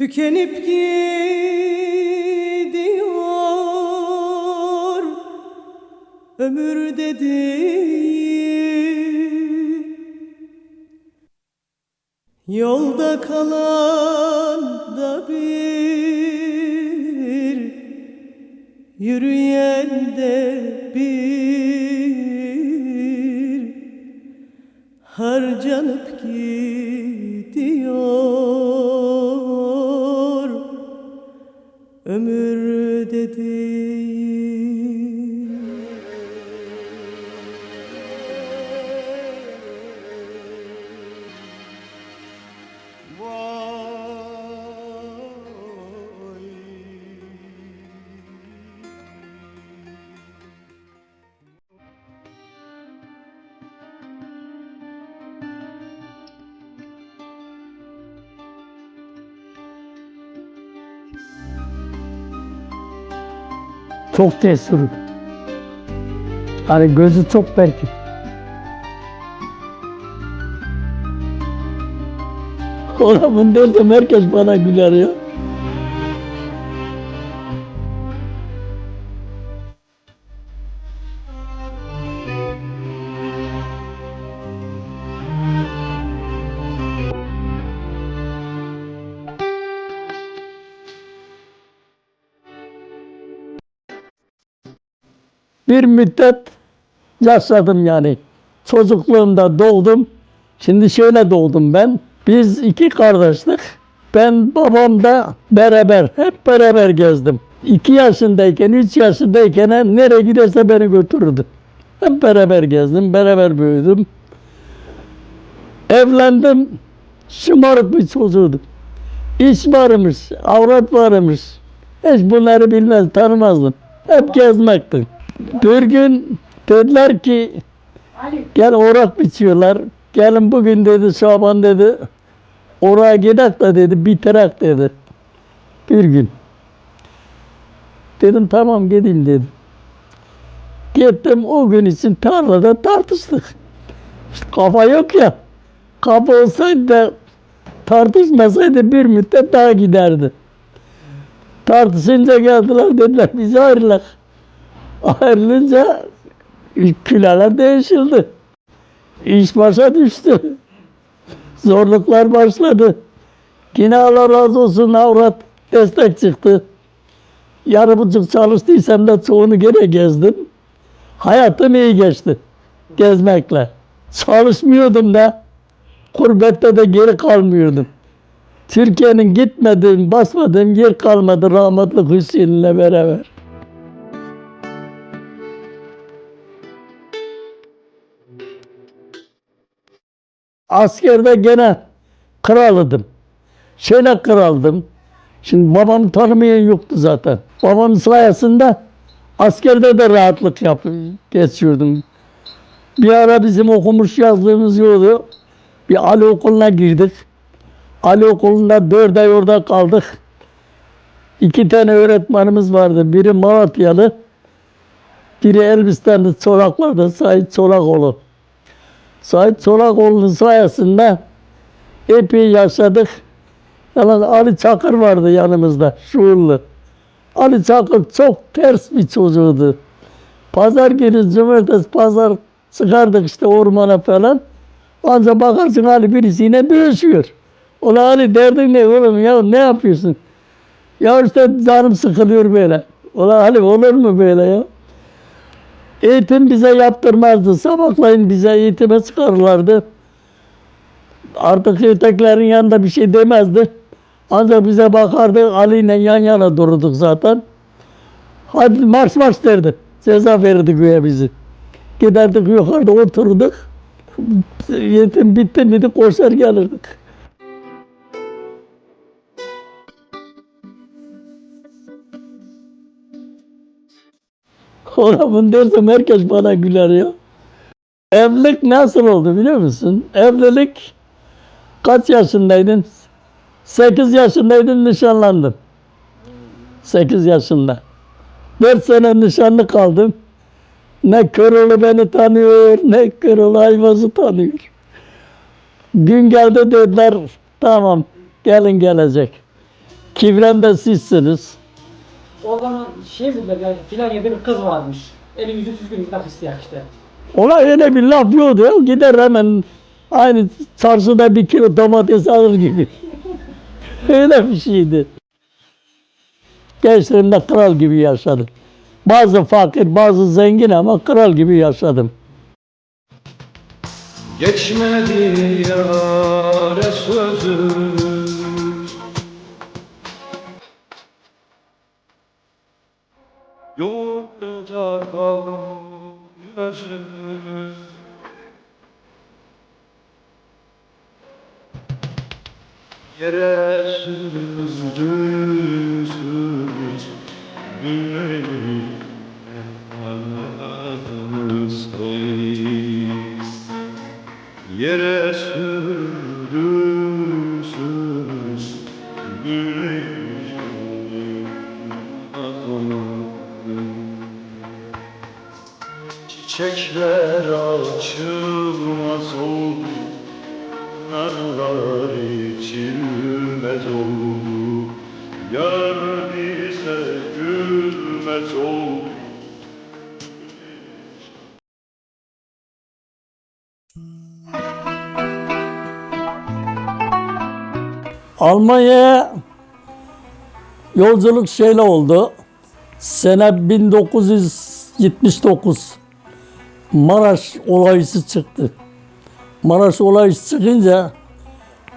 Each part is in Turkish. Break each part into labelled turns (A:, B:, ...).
A: Tükenip gidiyor ömür dediğin Yolda kalan da bir Yürüyen de bir. Harcanıp gidiyor Ömür dediğin
B: Çok cesur. Hani gözü çok belki. Ona bunu dersem herkes bana güler ya. Bir müddet yaşadım yani. Çocukluğumda doğdum. Şimdi şöyle doğdum ben. Biz iki kardeşlik. Ben babam da beraber, hep beraber gezdim. İki yaşındayken, üç yaşındayken nereye giderse beni götürürdü. Hep beraber gezdim, beraber büyüdüm. Evlendim, şımarık bir çocuğudum. İş varmış, avrat varmış. Hiç bunları bilmez, tanımazdım. Hep gezmekti. Bir gün dediler ki gel orak biçiyorlar. Gelin bugün dedi Şaban dedi. Oraya gidek de dedi bitirek dedi. Bir gün. Dedim tamam gideyim dedim. Gittim o gün için tarlada tartıştık. İşte kafa yok ya. Kafa olsaydı da tartışmasaydı bir müddet daha giderdi. Tartışınca geldiler dediler biz ayrılak. Ayrılınca küleler değişildi. İş başa düştü. Zorluklar başladı. Yine Allah razı olsun avrat destek çıktı. Yarı buçuk çalıştıysam da çoğunu gene gezdim. Hayatım iyi geçti gezmekle. Çalışmıyordum da kurbette de geri kalmıyordum. Türkiye'nin gitmediğim, basmadığım yer kalmadı rahmetli Hüseyin'le beraber. Askerde gene kralıydım. Şöyle kraldım. Şimdi babamı tanımayan yoktu zaten. Babamın sayesinde askerde de rahatlık yap geçiyordum. Bir ara bizim okumuş yazdığımız yoktu. Bir Ali okuluna girdik. Ali okulunda dört ay orada kaldık. İki tane öğretmenimiz vardı. Biri Malatyalı, biri Elbistanlı Çolaklar'da Sait Çolakoğlu. Sait Çolakoğlu'nun sayesinde epey yaşadık. Yalan Ali Çakır vardı yanımızda, şuurlu. Ali Çakır çok ters bir çocuğuydu. Pazar günü, cumartesi pazar çıkardık işte ormana falan. Ancak bakarsın Ali birisiyle dövüşüyor. Ulan Ali derdin ne oğlum ya ne yapıyorsun? Ya işte canım sıkılıyor böyle. Ulan Ali olur mu böyle ya? Eğitim bize yaptırmazdı. Sabahlayın bize eğitime çıkarırlardı. Artık ötekilerin yanında bir şey demezdi. Ancak bize bakardı. Ali ile yan yana durduk zaten. Hadi marş marş derdi. Ceza verirdi güya bizi. Giderdik yukarıda oturduk. Eğitim bitti miydi koşar gelirdik. Ona bunu dersem herkes bana güler ya. Evlilik nasıl oldu biliyor musun? Evlilik kaç yaşındaydın? 8 yaşındaydın nişanlandım. 8 yaşında. 4 sene nişanlı kaldım. Ne Köroğlu beni tanıyor, ne Köroğlu Ayvaz'ı tanıyor. Gün geldi dediler, tamam gelin gelecek. Kivren de sizsiniz.
C: O zaman şey dediler yani filan yerde bir kız varmış. Eli yüzü düzgün nikah isteyen işte.
B: Ona öyle bir laf yoktu. ya. Gider hemen aynı çarşıda bir kilo domates alır gibi. öyle bir şeydi. Gençliğimde kral gibi yaşadım. Bazı fakir, bazı zengin ama kral gibi yaşadım.
D: Geçmedi yâre sözü Gözüm Yere süzdü süz Yere sürdüsüz açılmaz oldu. Narlar içilmez oldu. Yar bize gülmez oldu.
B: Almanya'ya yolculuk şöyle oldu. Sene 1979 Maraş olayısı çıktı. Maraş olayısı çıkınca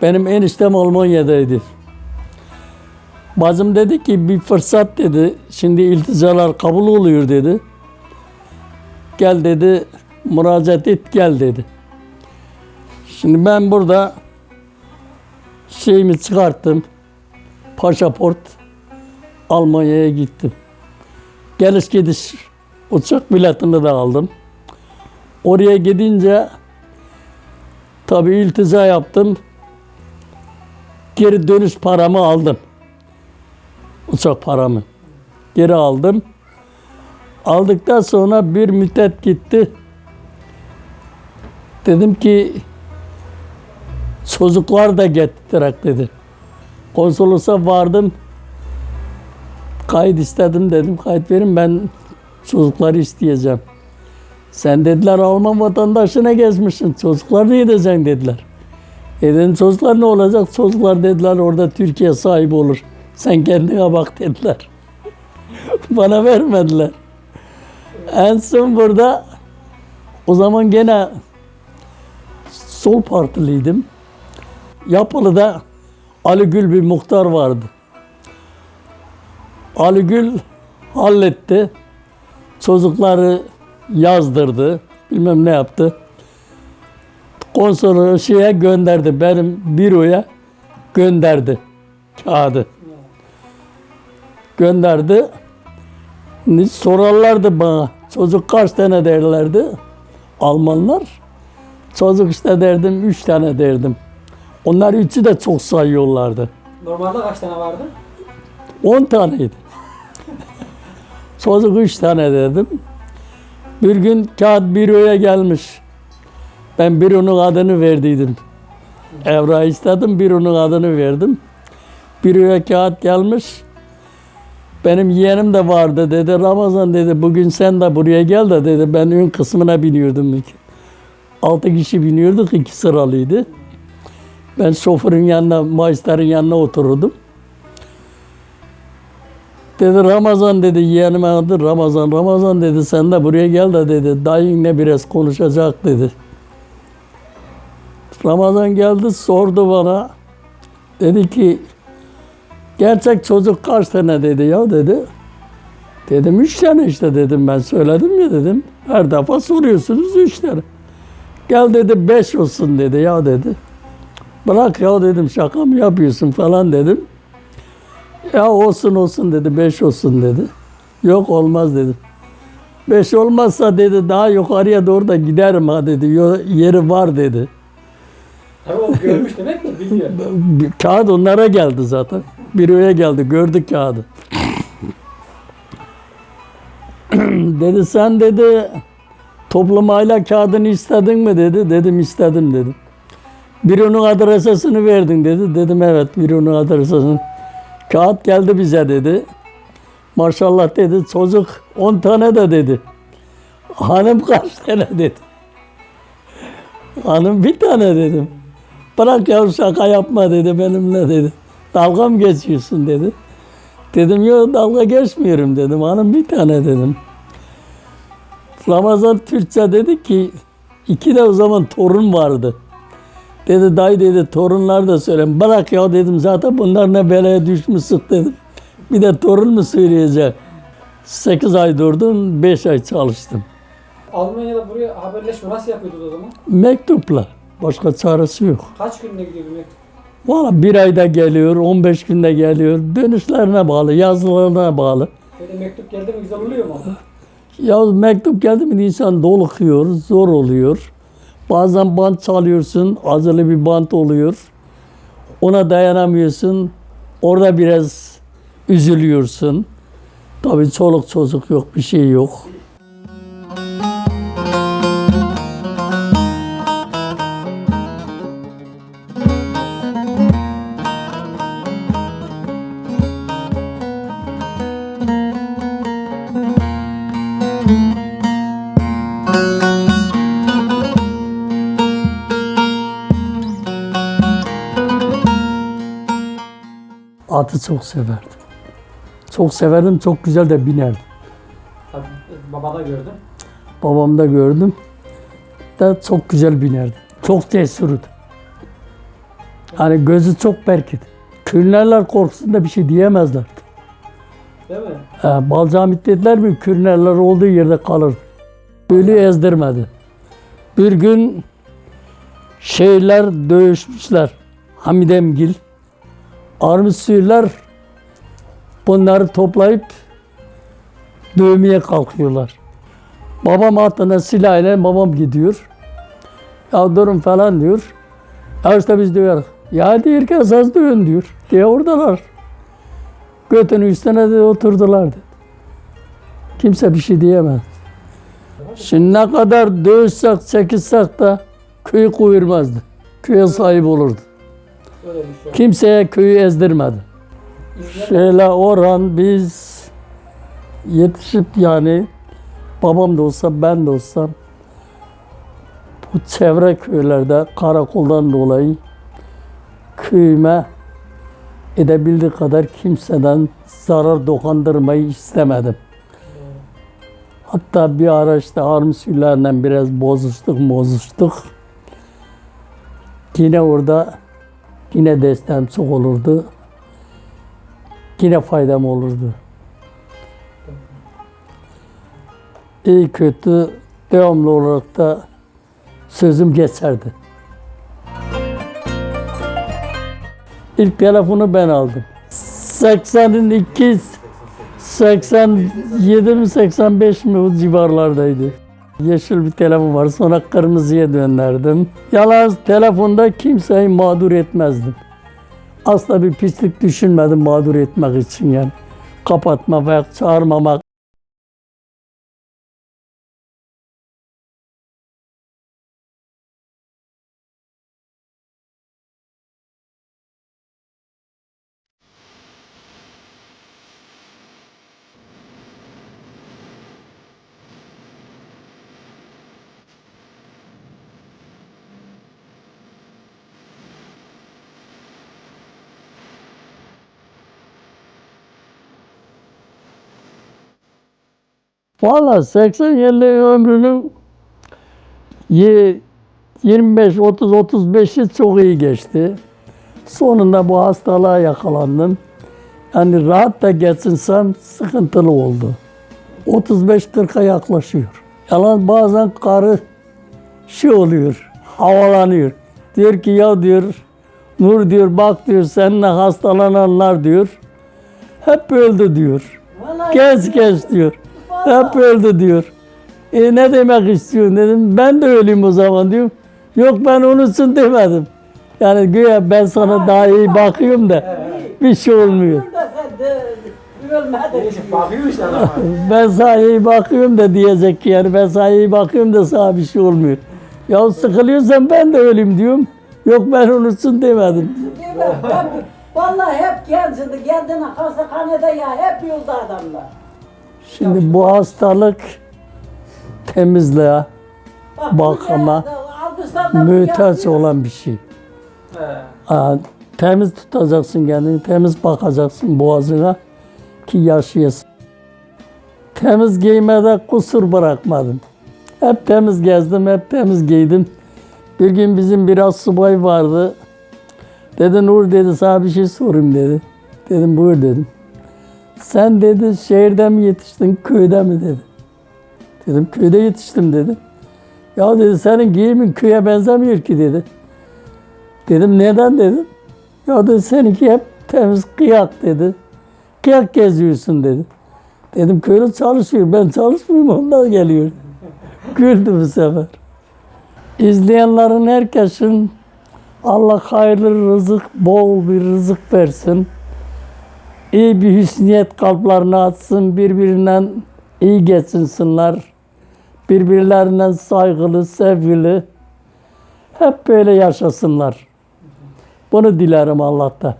B: benim eniştem Almanya'daydı. Bacım dedi ki bir fırsat dedi. Şimdi ilticalar kabul oluyor dedi. Gel dedi müracaat et gel dedi. Şimdi ben burada şeyimi çıkarttım. Pasaport Almanya'ya gittim. Geliş gidiş uçak biletini de aldım. Oraya gidince tabii iltica yaptım. Geri dönüş paramı aldım. Uçak paramı. Geri aldım. Aldıktan sonra bir müddet gitti. Dedim ki çocuklar da getirerek dedi. Konsolosa vardım. Kayıt istedim dedim. Kayıt verin ben çocukları isteyeceğim. Sen dediler Alman vatandaşına gezmişsin. Çocuklar ne edeceksin dediler. E dedim çocuklar ne olacak? Çocuklar dediler orada Türkiye sahibi olur. Sen kendine bak dediler. Bana vermediler. En son burada o zaman gene sol partiliydim. Yapılı'da Ali Gül bir muhtar vardı. Ali Gül halletti. Çocukları yazdırdı. Bilmem ne yaptı. Konsolu şeye gönderdi. Benim büroya gönderdi kağıdı. Gönderdi. Sorarlardı bana. Çocuk kaç tane derlerdi. Almanlar. Çocuk işte derdim üç tane derdim. Onlar üçü de çok sayıyorlardı.
C: Normalde kaç tane vardı?
B: 10 taneydi. Çocuk üç tane dedim. Bir gün kağıt büroya gelmiş. Ben büronun adını verdiydim. Evra istedim, büronun adını verdim. Büroya kağıt gelmiş. Benim yeğenim de vardı dedi. Ramazan dedi bugün sen de buraya gel de dedi. Ben ön kısmına biniyordum. Altı kişi biniyorduk, iki sıralıydı. Ben şoförün yanına, maestlerin yanına otururdum. Dedi Ramazan dedi yeğenime adı Ramazan. Ramazan dedi sen de buraya gel de dedi dayınla biraz konuşacak dedi. Ramazan geldi sordu bana. Dedi ki gerçek çocuk kaç tane dedi ya dedi. Dedim üç tane işte dedim ben söyledim ya dedim. Her defa soruyorsunuz üç tane. Gel dedi beş olsun dedi ya dedi. Bırak ya dedim şaka mı yapıyorsun falan dedim. Ya olsun olsun dedi, beş olsun dedi. Yok olmaz dedim. Beş olmazsa dedi daha yukarıya doğru da giderim ha dedi. Yeri var dedi.
C: Tabii o görmüş demek ki biliyor.
B: Kağıt onlara geldi zaten. Büroya geldi, gördük kağıdı. dedi sen dedi toplamayla kağıdını istedin mi dedi. Dedim istedim dedim. Büronun adresesini verdin dedi. Dedim evet büronun adresesini. Kağıt geldi bize dedi. Maşallah dedi çocuk 10 tane de dedi. Hanım kaç tane dedi. Hanım bir tane dedim. Bırak ya şaka yapma dedi benimle dedi. Dalga mı geçiyorsun dedi. Dedim yok dalga geçmiyorum dedim. Hanım bir tane dedim. Ramazan Türkçe dedi ki iki de o zaman torun vardı. Dedi dayı dedi torunlar da söyle. Bırak ya dedim zaten bunlar ne belaya düşmüşsün dedim. Bir de torun mu söyleyecek? 8 ay durdum, 5 ay çalıştım.
C: Almanya'da buraya haberleşme nasıl yapıyordunuz o zaman?
B: Mektupla. Başka çaresi yok.
C: Kaç günde gidiyor bir mektup?
B: Valla bir ayda geliyor, 15 günde geliyor. Dönüşlerine bağlı, yazılarına bağlı.
C: Böyle mektup geldi mi güzel oluyor mu?
B: Ya mektup geldi mi insan dolukuyor, zor oluyor. Bazen bant çalıyorsun, acılı bir bant oluyor. Ona dayanamıyorsun. Orada biraz üzülüyorsun. Tabii çoluk çocuk yok, bir şey yok. Atı çok severdim. Çok severdim, çok güzel de binerdim.
C: Tabii babada gördüm.
B: Babamda gördüm. Da çok güzel binerdi. Çok cesurdu. Hani gözü çok berkit. Kürnerler korkusunda bir şey diyemezlerdi.
C: Değil mi?
B: He, Balcamit dediler mi kürnerler olduğu yerde kalırdı. Ölü ezdirmedi. Bir gün şeyler dövüşmüşler. Hamidemgil. Armistüler bunları toplayıp dövmeye kalkıyorlar. Babam atına silahıyla babam gidiyor. Ya durun falan diyor. Ya işte biz diyor. Ya diyor ki esas dövün diyor. Diye oradalar. Götünün üstüne de oturdular dedi. Kimse bir şey diyemez. Şimdi ne kadar dövüşsek, çekilsek de köyü kuyurmazdı. Köye sahip olurdu.
C: Şey.
B: Kimseye köyü ezdirmedi. Şöyle oran biz yetişip yani babam da olsa ben de olsam bu çevre köylerde karakoldan dolayı köyüme edebildiği kadar kimseden zarar dokandırmayı istemedim. Hatta bir ara işte armsüllerle biraz bozuştuk bozuştuk. Yine orada yine destem çok olurdu. Yine faydam olurdu. İyi kötü devamlı olarak da sözüm geçerdi. İlk telefonu ben aldım. 82 87 mi 85 mi o civarlardaydı. Yeşil bir telefon var. Sonra kırmızıya döndürdüm. Yalan telefonda kimseyi mağdur etmezdim. Asla bir pislik düşünmedim mağdur etmek için yani. Kapatmamak, çağırmamak. Valla 80 yıllık ömrünün ye- 25, 30, 35'i çok iyi geçti. Sonunda bu hastalığa yakalandım. Yani rahat da geçinsem sıkıntılı oldu. 35-40'a yaklaşıyor. Yalan bazen karı şey oluyor, havalanıyor. Diyor ki ya diyor, Nur diyor bak diyor seninle hastalananlar diyor. Hep öldü diyor. Genç genç diyor. Hep öldü diyor. E ne demek istiyorsun dedim. Ben de öleyim o zaman diyor. Yok ben onun için demedim. Yani güya ben sana daha iyi bakıyorum da bir şey olmuyor. Ben sana iyi bakıyorum da diyecek ki yani ben sana iyi bakıyorum da sana bir şey olmuyor. Ya sıkılıyorsan ben de öleyim diyorum. Yok ben için demedim.
E: Vallahi hep gencidi. Kendini hastahanede ya hep yolda adamlar.
B: Şimdi bu hastalık temizliğe,
E: Bak,
B: Bakıma, mühtaç
E: yapıyor.
B: olan bir şey.
C: He.
B: Ha, temiz tutacaksın kendini, temiz bakacaksın boğazına ki yaşayasın. Temiz giymede kusur bırakmadım. Hep temiz gezdim, hep temiz giydim. Bir gün bizim biraz subay vardı. Dedi Nur dedi sana bir şey sorayım dedi. Dedim buyur dedim. Sen dedi şehirde mi yetiştin, köyde mi dedi. Dedim köyde yetiştim dedi. Ya dedi senin giyimin köye benzemiyor ki dedi. Dedim neden dedim. Ya dedi seninki hep temiz kıyak dedi. Kıyak geziyorsun dedi. Dedim köylü çalışıyor ben çalışmıyorum onlar geliyor. Güldü bu sefer. İzleyenlerin herkesin Allah hayırlı rızık, bol bir rızık versin. İyi bir hüsniyet kalplerine atsın, birbirinden iyi geçinsinler. Birbirlerinden saygılı, sevgili. Hep böyle yaşasınlar. Bunu dilerim Allah'tan.